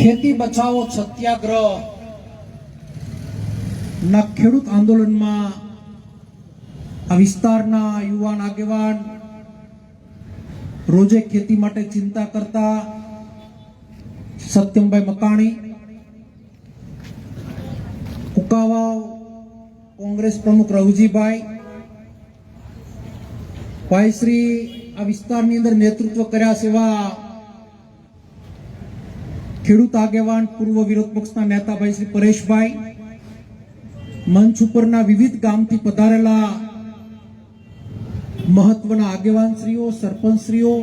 ખેતી બચાવો સત્યાગ્રહ. ના ખેડૂત આંદોલનમાં આ વિસ્તારના યુવાન આગેવાન રોજે ખેતી માટે ચિંતા કરતા સત્યમભાઈ મકાણી કુકાવાવ કોંગ્રેસ પ્રમુખ રવજીભાઈ ભાઈશ્રી આ વિસ્તારની અંદર નેતૃત્વ કર્યા સેવા ખેડૂત આગેવાન પૂર્વ વિરોધ પક્ષના નેતાભાઈ શ્રી પરેશભાઈ, મંચ ઉપરના વિવિધ ગામથી પધારેલા મહત્વના આગેવાનશ્રીઓ, સરપંચશ્રીઓ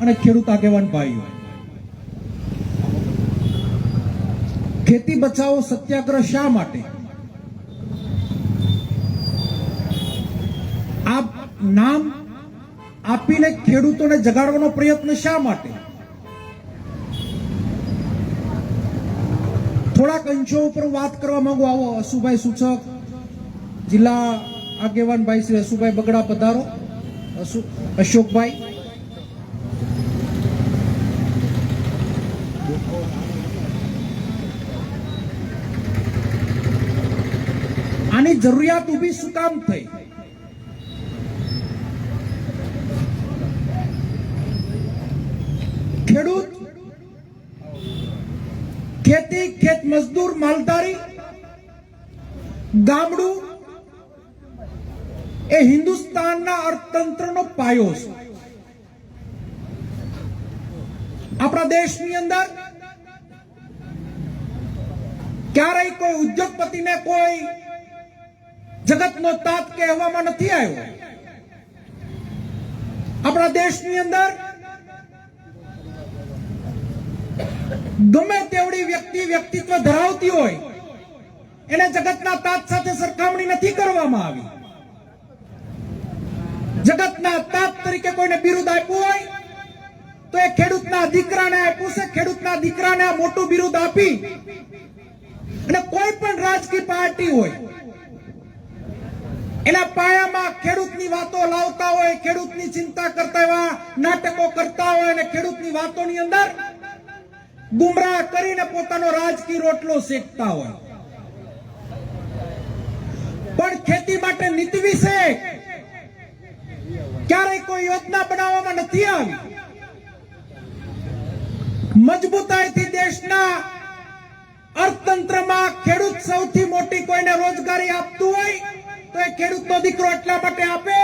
અને ખેડૂત આગેવાન ભાઈઓ. ખેતી બચાવો સત્યાગ્રહ શા માટે? આ નામ આપીને ખેડૂતોને જગાડવાનો પ્રયત્ન શા માટે? થોડાક અંશો ઉપર વાત કરવા માંગુ, આવો અશુભાઈ સૂચક, જિલ્લા આગેવાન ભાઈ શ્રી અશુભાઈ બગડા પધારો. અશુ અશોકભાઈ. આની જરૂરિયાત ઊભી શું કામ થઈ? ખેડૂત ખેતી, ખેત મજદૂર, માલધારી, ગામડું એ હિન્દુસ્તાનના અર્થતંત્રનો પાયો છે. આપણા દેશની અંદર ક્યારેય કોઈ ઉદ્યોગપતિને કોઈ જગતનો તાત કહેવામાં નથી આવ્યો. આપણા દેશની અંદર ગમે તેવડી વ્યક્તિ વ્યક્તિત્વ ધરાવતી હોય, એને જગતના તાત સાથે સરખામણી નથી કરવામાં આવી. જગતના તાત તરીકે કોઈને બિરુદ આપ્યું હોય, તો એ ખેડૂતના દીકરાને આપ્યું છે. ખેડૂતના દીકરાને આ મોટું બિરુદ આપી અને કોઈ પણ રાજકીય પાર્ટી હોય, એના પાયામાં ખેડૂતની વાતો લાવતા હોય, ખેડૂતની ચિંતા કરતા એવા નાટકો કરતા હોય અને ખેડૂતની વાતોની અંદર ગુમરાહ કરીને પોતાનો રાજકીય રોટલો શેકતા હોય. પણ ખેતી માટે નીતિ વિશે ક્યારેય કોઈ યોજના બનાવવામાં નથી આવી. મજબૂતાઈથી દેશના અર્થતંત્રમાં ખેડૂત સૌથી મોટી કોઈને રોજગારી આપતું હોય, તો એ ખેડૂતનો દીકરો એટલા માટે આપે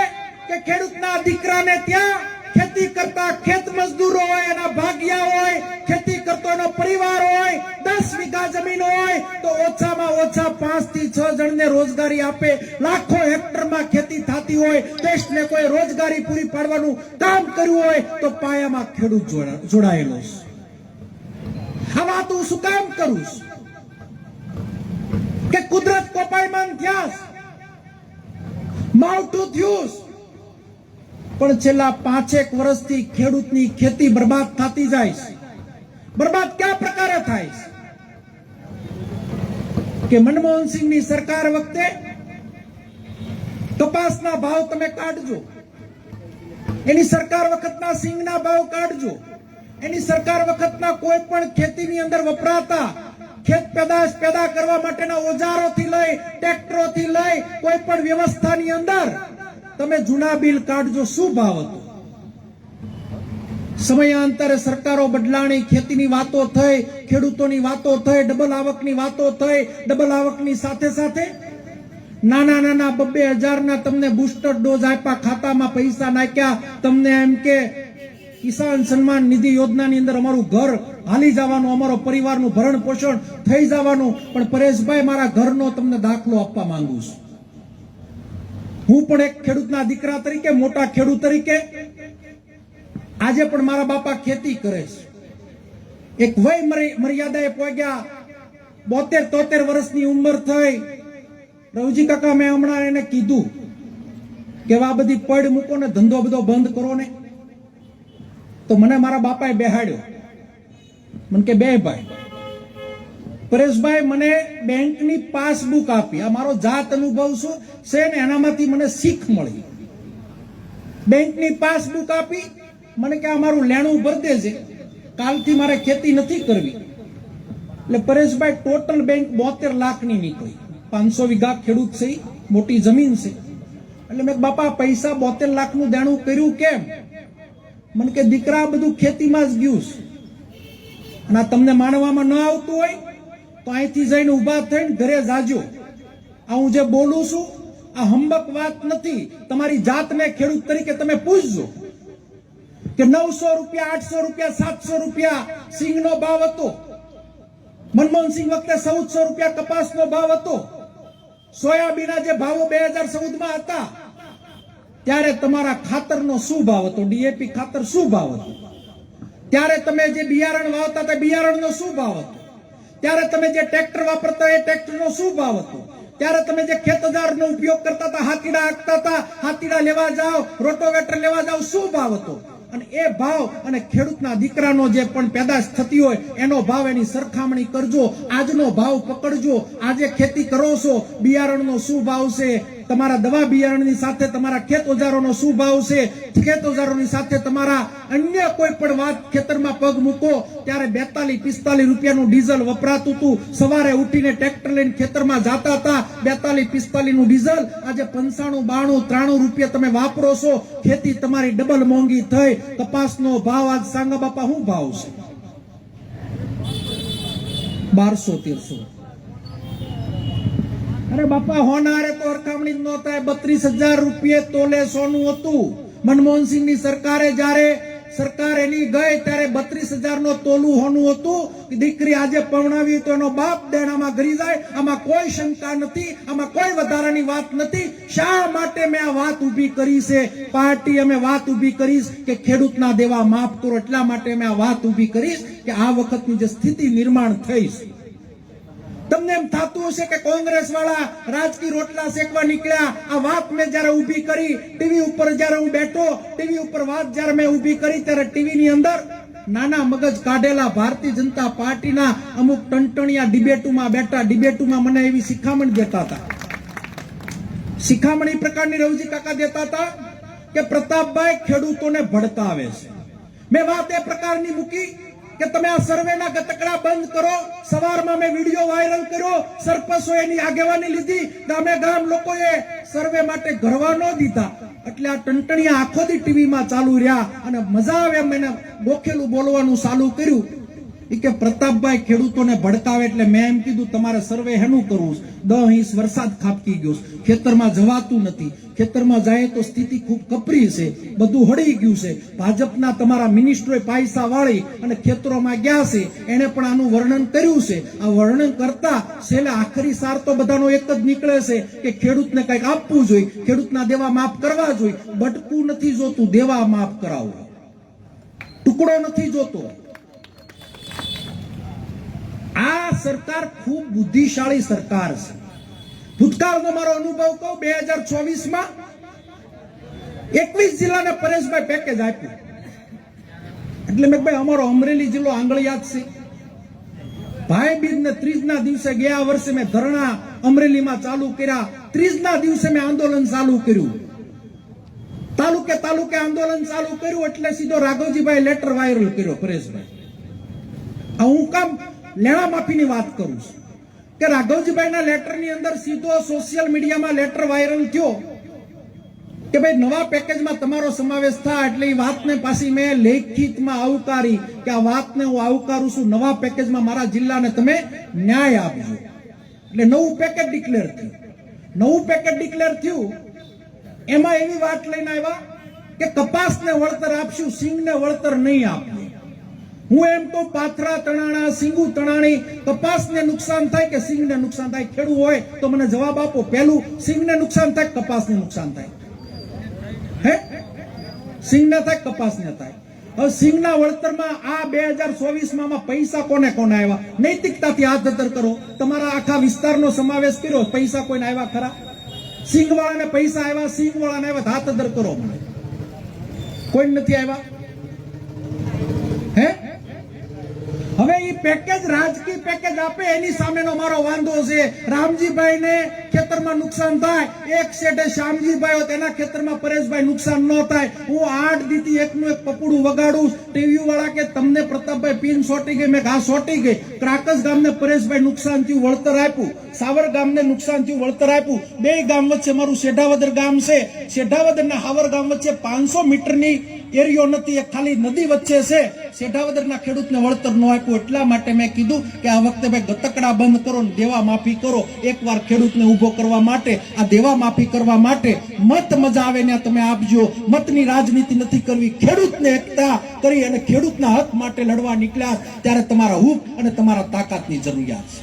કે ખેડૂતના દીકરાને ત્યાં ખેતી કરતા ખેત મજદૂરો હોય, એના ભાગિયા હોય, ખેતી કરતો એનો પરિવાર હોય, દસ વીઘા જમીન હોય, તો ઓછામાં ઓછા પાંચથી છ જણને રોજગારી આપે લાખો હેક્ટરમાં ખેતી થતી હોય, દેશને કોઈ રોજગારી પૂરી પાડવાનું કામ કર્યું હોય, તો પાયામાં ખેડૂત જોડા- જોડાયેલો છે આ વાત હું શું કામ કરું છું? કે કુદરત કોપાયમાન થયા. માવઠું થયું. પણ છેલ્લા પાંચેક વર્ષથી ખેડૂતની ખેતી બરબાદ થતી જાય બરબાદ કયા પ્રકારે થાય કે મનમોહનસિંહની સરકાર વખતે કપાસના ભાવ તમે કાઢજો. એની સરકાર વખતના સિંગના ભાવ કાઢજો. એની સરકાર વખતના કોઈ પણ ખેતીની અંદર વપરાતા ખેત પેદાશ પેદા કરવા માટેના ઓજારોથી લઈ, ટ્રેક્ટરોથી લઈ કોઈ પણ વ્યવસ્થાની અંદર તમે જૂના બિલ કાઢજો, શું ભાવ હતો? સમયાંતરે સરકારો બદલાણી, ખેતીની વાતો થઈ, ખેડૂતોની વાતો થઈ, ડબલ આવકની વાતો થઈ, ડબલ આવકની સાથે સાથે નાના નાના બબ્બે હજારના તમને બુસ્ટર ડોઝ આપ્યા, ખાતામાં પૈસા નાખ્યા, તમને એમ કે કિસાન સન્માન નિધિ યોજનાની અંદર અમારું ઘર હાલી જવાનું, અમારો પરિવારનું ભરણ પોષણ થઈ જવાનું, પણ પરેશભાઈ, મારા ઘરનો તમને દાખલો આપવા માંગુ છું. હું પણ એક ખેડૂતના દીકરા તરીકે, મોટા ખેડૂત તરીકે આજે પણ મારા બાપા ખેતી કરે છે. એક વય મર્ય- મર્યાદાએ પહોંચ્યા બોતેર તોતેર વર્ષની ઉંમર થઈ. રવજી કાકા, મેં હમણાં એને કીધું કે આ બધી પડ મૂકો ને, ધંધો બધો બંધ કરો ને. તો મને મારા બાપાએ બેહાડ્યો. મને કે, બે ભાઈ પરેશભાઈ મને બેંકની પાસબુક આપી. આ મારો જાત અનુભવ શું? છે ને, એનામાંથી મને શીખ મળી. બેંકની પાસબુક આપી. મને કે આ મારું લેણું ભરી દેજે. કાલથી મારે ખેતી નથી કરવી. એટલે પરેશભાઈ ટોટલ બેંક બોતેર લાખની નીકળી. પાંચસો વીઘા ખેડૂત છે મોટી જમીન છે. એટલે મેં બાપા, પૈસા બોતેર લાખનું દેણું કર્યું કેમ? મને કે દીકરા બધું ખેતીમાં જ ગયું છે. અને આ તમને માનવામાં ન આવતું હોય તો અહીંથી જઈને ઊભા થઈને ઘરે જાજો. આ હું જે બોલું છું, આ હંબક વાત નથી. તમારી જાતને ખેડૂત તરીકે તમે પૂછજો. કે નવસો રૂપિયા, આઠસો રૂપિયા, સાતસો રૂપિયા સિંગનો ભાવ હતો. મનમોહનસિંહ વખતે ચૌદસો રૂપિયા કપાસનો ભાવ હતો. સોયાબીનના જે ભાવો બે હજાર ચૌદમાં હતા, ત્યારે તમારા ખાતરનો શું ભાવ હતો? ડીએપી ખાતર શું ભાવ હતો? ત્યારે તમે જે બિયારણ વાવતા હતા, બિયારણનો શું ભાવ હતો? ત્યારે તમે જે ટ્રેક્ટર વાપરતા એ ટ્રેક્ટરનો શું ભાવ હતો? ત્યારે તમે જે ખેતદારનો ઉપયોગ કરતા હતા, હાથીડા હાંકતા હતા, હાથીડા લેવા જાઓ, રોટોવેટર લેવા જાઓ, શું ભાવ હતો? અને એ ભાવ અને ખેડૂતના દીકરાનો જે પણ પેદાશ થતી હોય, એનો ભાવ એની સરખામણી કરજો, આજનો ભાવ પકડજો, આજે ખેતી કરો છો, બિયારણનો શું ભાવ છે તમારા દવા બિયારણની સાથે તમારા ખેત ઓજારોનો શું ભાવ છે ખેત ઓજારોની સાથે તમારા અન્ય કોઈ પણ વાત ખેતરમાં પગ મૂકો, ત્યારે બેતાલીસ પિસ્તાલીસ રૂપિયાનું ડીઝલ વપરાતું હતું. સવારે ઉઠીને ટ્રેક્ટર લઈને ખેતરમાં જતા હતા. બેતાલીસ પિસ્તાલીસનું ડીઝલ, આજે પંચાણું, બાણું, ત્રાણું રૂપિયા તમે વાપરો છો. ખેતી તમારી ડબલ મોંઘી થઈ. કપાસનો ભાવ આજ સાંગા બાપા શું ભાવ છે? બારસો તેરસો. અરે બાપા, હોનારે તો ન થાય બત્રીસ હજાર રૂપિયે તોલે સોનું હતું. મનમોહનસિંહની સરકારે જ્યારે સરકાર એની ગઈ ત્યારે બત્રીસ હજાર નો તોલું હોનું હતું. દીકરી આજે પવણાવી તો એનો બાપ દેણામાં ઘરી જાય. આમાં કોઈ શંકા નથી. આમાં કોઈ વધારાની વાત નથી. શા માટે મેં આ વાત ઊભી કરી છે? પાર્ટી અમે વાત ઊભી કરીશ કે ખેડૂતના દેવા માફ કરો. એટલા માટે મેં આ વાત ઊભી કરીશ કે આ વખતની જે સ્થિતિ નિર્માણ થઈ છે તમને એમ થતું હશે કે કોંગ્રેસ વાળા રાજકીય રોટલા શેકવા નીકળ્યા, આ વાત મેં જયારે ઊભી કરી, ટીવી ઉપર જયારે હું બેઠો, ટીવી ઉપર વાત જયારે મેં ઊભી કરી ત્યારે ટીવી ની અંદર નાના મગજ કાઢેલા ભારતીય જનતા પાર્ટીના અમુક ટંટણિયા ડિબેટુમાં બેઠા, ડિબેટુમાં મને એવી શિખામણ દેતા હતા. શિખામણ એ પ્રકારની રવજી કાકા દેતા હતા કે પ્રતાપભાઈ ખેડૂતોને ભડકાવે છે. મેં વાત એ પ્રકારની મૂકી કે તમે આ સર્વેના ગતકડા બંધ કરો. સવારમાં મેં વીડિયો વાયરલ કર્યો. સરપંચો એની આગેવાની લીધી. ગામે ગામ લોકોએ સર્વે માટે ઘરવા ન દીધા. એટલે આ ટંટણિયા આખો દી ટીવીમાં ચાલુ રહ્યા અને મજા આવે એમ એને બોખેલું બોલવાનું ચાલુ કર્યું. કે પ્રતાપભાઈ ખેડૂતોને ભડકાવે એટલે મેં એમ કીધું, તમારે સર્વે હેનું કરવું દહ ઇંચ વરસાદ ખાપકી ગયો ખેતરમાં જવાતું નથી. ખેતરમાં જાય તો સ્થિતિ ખૂબ કપરી છે. બધું હળી ગયું છે. ભાજપના તમારા મિનિસ્ટરોએ પૈસા વાળી અને ખેતરોમાં ગયા છે. એને પણ આનું વર્ણન કર્યું છે. આ વર્ણન કરતા છેલ્લે આખરી સાર તો બધાનો એક જ નીકળે છે કે ખેડૂતને કંઈક આપવું જોઈએ. ખેડૂતના દેવા માફ કરવા જોઈએ. બટકું નથી જોતું, દેવા માફ કરાવવા. ટુકડો નથી જોતો. આ સરકાર ખૂબ બુદ્ધિશાળી સરકાર છે. ભૂતકાળનો મારો અનુભવ કહું, બે હજાર ચોવીસમાં એકવીસ જિલ્લાને પરેશભાઈ પેકેજ આપ્યું. એટલે મેં ભાઈ, અમારો અમરેલી જિલ્લો આંગળિયાત છે. ભાઈ બીજ ને ત્રીજના દિવસે ગયા વર્ષે મેં ધરણા અમરેલીમાં ચાલુ કર્યા. ત્રીજના દિવસે મેં આંદોલન ચાલુ કર્યું. તાલુકે તાલુકે આંદોલન ચાલુ કર્યું, એટલે સીધો રાઘવજીભાઈ લેટર વાયરલ કર્યો પરેશભાઈ. હું કામ લેણા માફીની વાત કરું છું. કે રાઘવજીભાઈના લેટરની અંદર સીધો સોશિયલ મીડિયામાં લેટર વાયરલ થયો કે ભાઈ નવા પેકેજમાં તમારો સમાવેશ થાય એટલે એ વાતને પાછી મેં લેખિતમાં આવકારી કે આ વાતને હું આવકારું છું. નવા પેકેજમાં મારા જિલ્લાને તમે ન્યાય આપજો. એટલે નવું પેકેજ ડિક્લેર થયું. નવું પેકેજ ડિક્લેર થયું. એમાં એવી વાત લઈને આવ્યા કે કપાસને વળતર આપશું, સિંગને વળતર નહીં આપીએ હું એમ તો પાથરા તણાણા, સિંગુ તણાણી, કપાસને નુકસાન થાય કે સિંગને નુકસાન થાય? ખેડૂત હોય તો મને જવાબ આપો. પહેલું, સિંગને નુકસાન થાય કપાસને નુકસાન થાય? હે? સિંગને થાય કપાસને થાય? હવે સિંગના વળતરમાં આ બે હજાર ચોવીસમાં આમાં પૈસા કોને કોને આવ્યા નૈતિકતાથી હાથ ધર કરો. તમારા આખા વિસ્તારનો સમાવેશ કર્યો. પૈસા કોઈને આવ્યા ખરા? સિંગ વાળાને પૈસા આવ્યા સિંગ વાળાને આવ્યા હાથ ધર કરો મને. કોઈ નથી આવ્યા હે? હવે એ પેકેજ રાજકીય પેકેજ આપે, એની સામેનો મારો વાંધો છે. રામજીભાઈ ને ખેતરમાં નુકસાન થાય, એક શેઠે શ્યામજીભાઈ હોત, એના ખેતરમાં પરેશભાઈ નુકસાન ન થાય. હું આઠ દીથી એકનું એક પપડું વગાડું ટીવી વાળા કે તમને પ્રતાપભાઈ પિન સોટી ગઈ, મેં ઘા સોટી ગઈ. ક્રાકસ ગામને પરેશભાઈ નુકસાન થયું, વળતર આપ્યું. સાવર ગામને નુકસાન થયું, વળતર આપ્યું. બે ગામ વચ્ચે મારું શેઢાવદર ગામ છે. શેઢાવદર ને હાવર ગામ વચ્ચે પાંચસો મીટરની એરિયો નથી, એક ખાલી નદી વચ્ચે છે. શેઢાવદરના ખેડૂતને વળતર ન આપ્યું એટલા માટે મેં કીધું કે આ વખતે ભાઈ ગતકડા બંધ કરો ને દેવા માફી કરો. એકવાર ખેડૂતને ઊભો કરવા માટે, આ દેવા માફી કરવા માટે મત મજા આવે ને તમે આપજો મતની રાજનીતિ નથી કરવી. ખેડૂતને એકતા કરી અને ખેડૂતના હક માટે લડવા નીકળ્યા ત્યારે તમારા હૂફ અને તમારા તાકાતની જરૂરિયાત છે.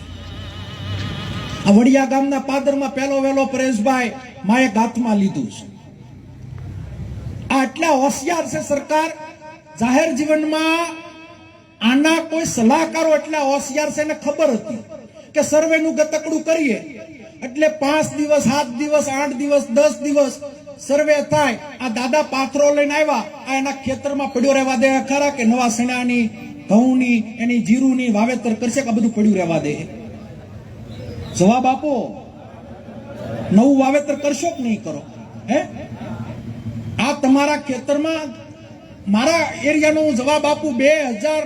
આ વડિયા ગામના પાદરમાં પહેલો વહેલો પરેશભાઈ માએ ગાથમાં લીધું છે. આટલા હોશિયાર છે સરકાર. જાહેર જીવનમાં આના કોઈ સલાહકારો એટલા હોશિયાર છે એને ખબર હતી કે સર્વેનું ગતકડું કરીએ. એટલે પાંચ દિવસ, સાત દિવસ, આઠ દિવસ, દસ દિવસ સર્વે થાય. આ દાદા પાથરો લઈને આવ્યા. આ એના ખેતરમાં પડ્યો રહેવા દે. ખરા કે નવા સણાની, ઘઉંની, એની જીરુની વાવેતર કરશે કે આ બધું પડ્યું રહેવા દે? જવાબ આપો. નવું વાવેતર કરશો કે નહીં કરો? હે? આ તમારા ખેતરમાં મારા એરિયાનો જવાબ આપું, બે હજાર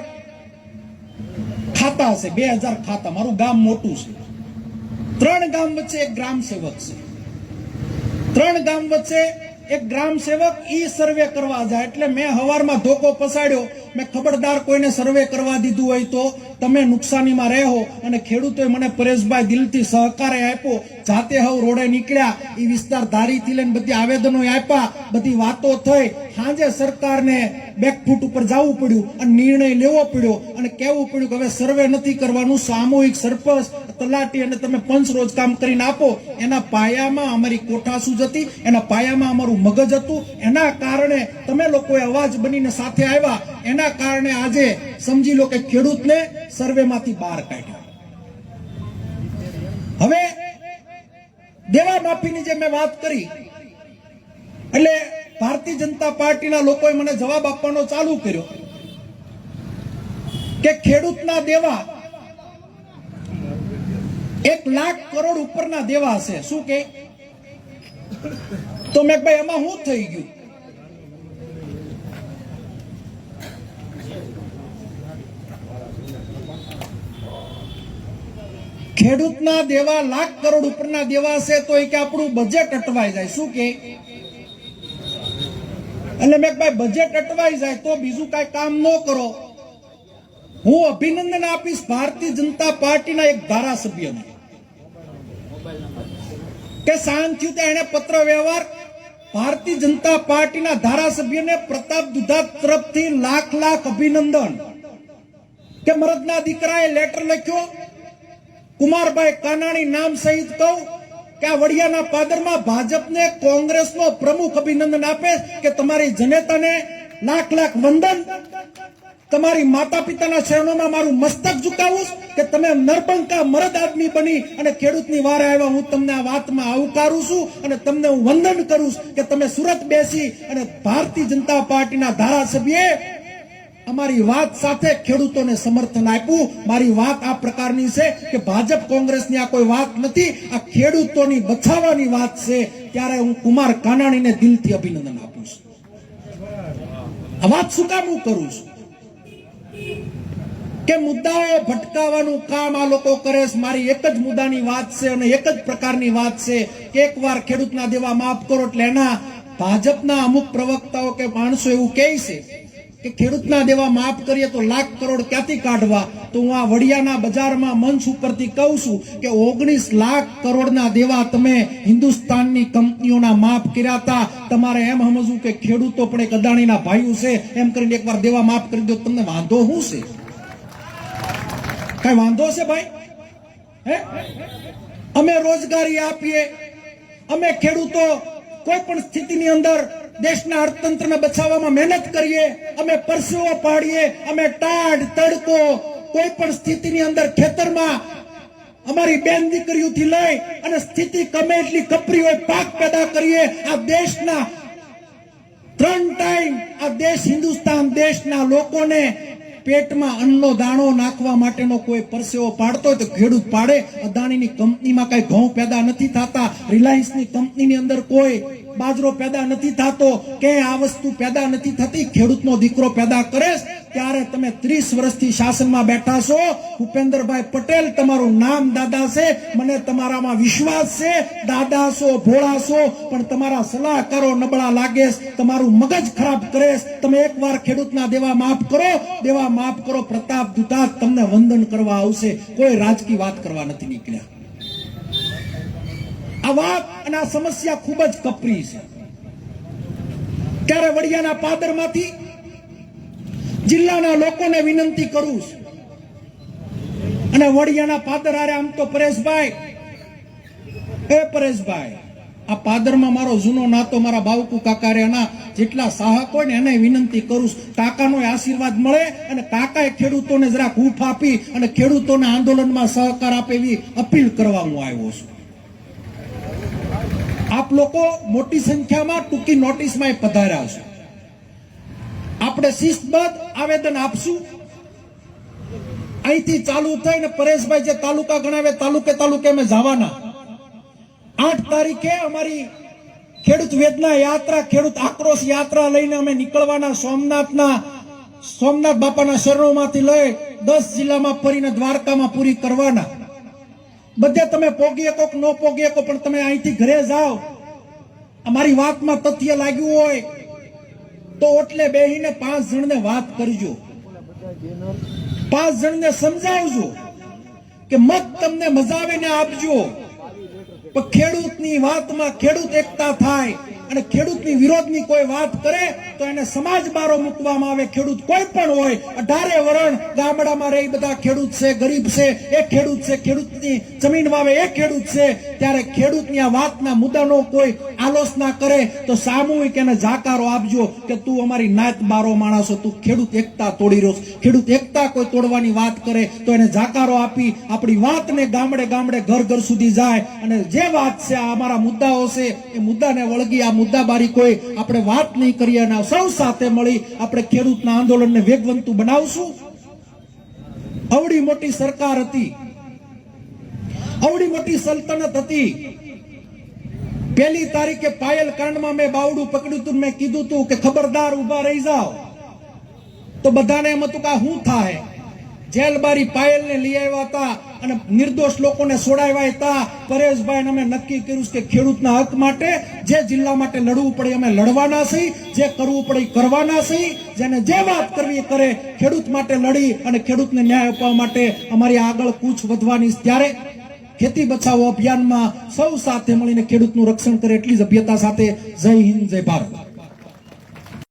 ખાતા હશે, બે હજાર ખાતા. મારું ગામ મોટું છે. ત્રણ ગામ વચ્ચે એક ગ્રામ સેવક છે. ત્રણ ગામ વચ્ચે એક ગ્રામ સેવક ઈ સર્વે કરવા જાય, એટલે મેં હવારમાં ધોકો પસાડ્યો. મેં ખબરદાર કોઈને સર્વે કરવા દીધું હોય તો તમે નુકસાનીમાં રહેો અને ખેડૂતોએ મને પરેશભાઈ દિલથી સહકાર આપ્યો. જાતે હવ રોડે નીકળ્યા. એ વિસ્તાર ધારીથી લઈને બધી આવેદનો આપ્યા. બધી વાતો થઈ. સાંજે સરકારને બેકફૂટ ઉપર જવું પડ્યું અને નિર્ણય લેવો પડ્યો. અને કહેવું પડ્યું કે હવે સર્વે નથી કરવાનું. સામૂહિક સરપંચ, તલાટી અને તમે પંચ રોજ કામ કરીને આપો. એના પાયામાં અમારી કોઠાસૂજ હતી. એના પાયામાં અમારું મગજ હતું. એના કારણે તમે લોકોએ અવાજ બનીને સાથે આવ્યા. એના કારણે આજે સમજી લો કે ખેડૂતને સર્વેમાંથી બહાર કાઢ્યા. હવે દેવા માફીની જે મેં વાત કરી, એટલે ભારતીય જનતા પાર્ટીના લોકોએ મને જવાબ આપવાનો ચાલુ કર્યો કે ખેડૂતના દેવા એક લાખ કરોડ ઉપરના દેવા હશે. શું કે? તો મેં ભાઈ એમાં શું થઈ ગયું? ખેડૂતના દેવા, લાખ કરોડ ઉપરના દેવા છે તો એ કે આપણું બજેટ અટવાઈ જાય. શું કે? એટલે મેં ભાઈ બજેટ અટવાઈ જાય તો બીજું કાંઈ કામ ન કરો. હું અભિનંદન આપીશ ભારતીય જનતા પાર્ટીના એક ધારાસભ્યને. કે શાંતિથી ત્યાં એને પત્ર વ્યવહાર ભારતીય જનતા પાર્ટીના ધારાસભ્યને પ્રતાપ દુધા તરફથી લાખ લાખ અભિનંદન. કે મરદના દીકરાએ લેટર લખ્યો કુમારભાઈ કાનાણી નામ સહિત કહું કે આ વડિયાના પાદરમાં ભાજપને કોંગ્રેસનો પ્રમુખ અભિનંદન આપે કે તમારી જનતાને લાખ લાખ વંદન. તમારી માતા પિતાના શરણોમાં મારું મસ્તક ઝુકાવું કે તમે નરપંકા મરદ આદમી બની અને ખેડૂતની વારે આવ્યા હું તમને આ વાતમાં આવકારું છું અને તમને હું વંદન કરું કે તમે સુરત બેસી અને ભારતીય જનતા પાર્ટીના ધારાસભ્યએ અમારી વાત સાથે ખેડૂતોને સમર્થન આપ્યું. મારી વાત આ પ્રકારની છે કે ભાજપ કોંગ્રેસની આ કોઈ વાત નથી, આ ખેડૂતોની બચાવવાની વાત છે. ત્યારે હું કુમાર કાનાણીને દિલથી અભિનંદન આપું છું. આ વાત શું કામ હું કરું છું? કે મુદ્દાઓ ભટકાવાનું કામ આ લોકો કરે છે. મારી એક જ મુદ્દાની વાત છે અને એક જ પ્રકારની વાત છે. કે એકવાર ખેડૂતના દેવા માફ કરો એટલે એના ભાજપના અમુક પ્રવક્તાઓ કે માણસો એવું કહે છે કે ખેડૂતના દેવા માફ કરીએ તો લાખ કરોડ ક્યાંથી કાઢવા? તો હું આ વડિયાના બજારમાં મંચ ઉપરથી કહું છું કે ઓગણીસ લાખ કરોડના દેવા તમે હિન્દુસ્તાનની કંપનીઓના માફ કર્યા હતા. તમારે એમ સમજવું કે ખેડૂતો પણ એક અદાણીના ભાઈઓ છે. એમ કરીને એકવાર દેવા માફ કરી દો, તમને વાંધો શું છે? કઈ વાંધો છે ભાઈ? અમે રોજગારી આપીએ. અમે ખેડૂતો કોઈ પણ સ્થિતિની અંદર દેશના અર્થતંત્રને બચાવવામાં મહેનત કરીએ, અમે પરસેવો પાડીએ, અમે ટાઢ, તડકો કોઈ પણ સ્થિતિની અંદર ખેતરમાં અમારી બેન દીકરીઓથી લઈ અને સ્થિતિ ગમે એટલી કપરી હોય, પાક પેદા કરીએ. આ દેશના ત્રણ ટાઈમ આ દેશ હિન્દુસ્તાન દેશના લોકોને પેટમાં અન્નનો દાણો નાખવા માટેનો કોઈ પરસેવો પાડતો હોય તો ખેડૂત પાડે. અદાણીની કંપનીમાં કઈ ઘઉં પેદા નથી થતા. રિલાયન્સની કંપનીની અંદર કોઈ બાજરો પેદા નથી થતો, કે આ વસ્તુ પેદા નથી થતી, ખેડૂતનો દીકરો પેદા કરે ત્યારે તમે ત્રીસ વર્ષથી શાસનમાં બેઠા છો. ભૂપેન્દ્રભાઈ પટેલ, તમારું નામ દાદા છે, મને તમારામાં વિશ્વાસ છે. દાદા છો, ભોળા છો, પણ તમારા સલાહકારો નબળા લાગે તમારું મગજ ખરાબ કરે તમે એકવાર ખેડૂતના દેવા માફ કરો, દેવા માફ કરો, પ્રતાપ દુતાત તમને વંદન કરવા આવશે. કોઈ રાજકીય વાત કરવા નથી નીકળ્યા. આ વાત અને આ સમસ્યા ખૂબ જ કપરી છે. ત્યારે વડિયાના પાદરમાંથી જિલ્લાના લોકોને વિનંતી કરું છું. અને વડિયાના પાદર આરે આમ તો પરેશભાઈ, એ પરેશભાઈ, આ પાદરમાં મારો જૂનો નાતો મારા બાવકુ કાકા એના જેટલા સાહક હોય ને એને વિનંતી કરું છું. કાકાનો આશીર્વાદ મળે અને કાકાએ ખેડૂતોને જરાક હૂફ આપી અને ખેડૂતોને આંદોલનમાં સહકાર આપે એવી અપીલ કરવા હું આવ્યો છું. આપ લોકો મોટી સંખ્યામાં ટૂંકી નોટિસમાં પધાર્યા છો આપણે શિસ્તબદ્ધ આવેદન આપશું. અહીંથી ચાલુ થઈને પરેશભાઈ જે તાલુકા ગણાવે તાલુકે તાલુકે અમે જવાના. આઠ તારીખે અમારી ખેડૂત વેદના યાત્રા, ખેડૂત આક્રોશ યાત્રા લઈને અમે નીકળવાના સોમનાથના, સોમનાથ બાપાના શરણોમાંથી લઈ દસ જિલ્લામાં ફરીને દ્વારકામાં પૂરી કરવાના. બધે તમે પોગી શકો કે ન પોગી શકો પણ તમે અહીંથી ઘરે જાઓ. અમારી વાતમાં તથ્ય લાગ્યું હોય તો ઓટલે બેહીને પાંચ જણને વાત કરજો. પાંચ જણને સમજાવજો કે મત તમને મજા આવે આપજો. પણ ખેડૂતની વાતમાં ખેડૂત એકતા થાય. અને ખેડૂતની વિરોધની કોઈ વાત કરે તો એને સમાજ બારો મૂકવામાં આવે. ખેડૂત કોઈ પણ હોય, અઢારે વરણ ગામડામાં રહી બધા ખેડૂત છે, ગરીબ છે એ ખેડૂત છે, ખેડૂતની જમીન વાવે એ ખેડૂત છે. ત્યારે ખેડૂતની આ વાતના મુદ્દાનો કોઈ આલોચના કરે તો સામૂહિક એને જાકારો આપજો કે તું અમારી નાત બારો માણસો તું ખેડૂત એકતા તોડી રહ્યો ખેડૂત એકતા કોઈ તોડવાની વાત કરે તો એને જાકારો આપી આપણી વાતને ગામડે ગામડે ઘર ઘર સુધી જાય. અને જે વાત છે અમારા મુદ્દાઓ છે, એ મુદ્દાને વળગી આ મુદ્દાબારી કોઈ આપણે વાત નહીં કરીએ અને સૌ સાથે મળી આપણે ખેડૂતના આંદોલનને વેગવંતુ બનાવશું. અવડી મોટી સરકાર હતી. અવડી મોટી સલ્તનત હતી. પહેલી તારીખે પાયલ કાંડમાં મેં બાવડું પકડ્યું હતું મેં કીધું હતું કે ખબરદાર ઊભા રહી જાઓ. તો બધાને એમ હતું કે શું થાય? જેલબારી પાયલને લઈ આવ્યા હતા અને નિર્દોષ લોકોને છોડાવ્યા હતા. પરેશભાઈ અમે નક્કી કર્યું કે ખેડૂતના હક માટે જે જિલ્લા માટે લડવું પડે અમે લડવાના છીએ, જે કરવું પડે કરવાના છીએ. જેને જે વાત કરવી કરે, ખેડૂત માટે લડી અને ખેડૂતને ન્યાય આપવા માટે અમારી આગળ કૂચ વધવાની ત્યારે ખેતી બચાવો અભિયાનમાં સૌ સાથે મળીને ખેડૂતનું રક્ષણ કરે એટલી જ અભ્યતા સાથે જય હિન્દ, જય ભારત.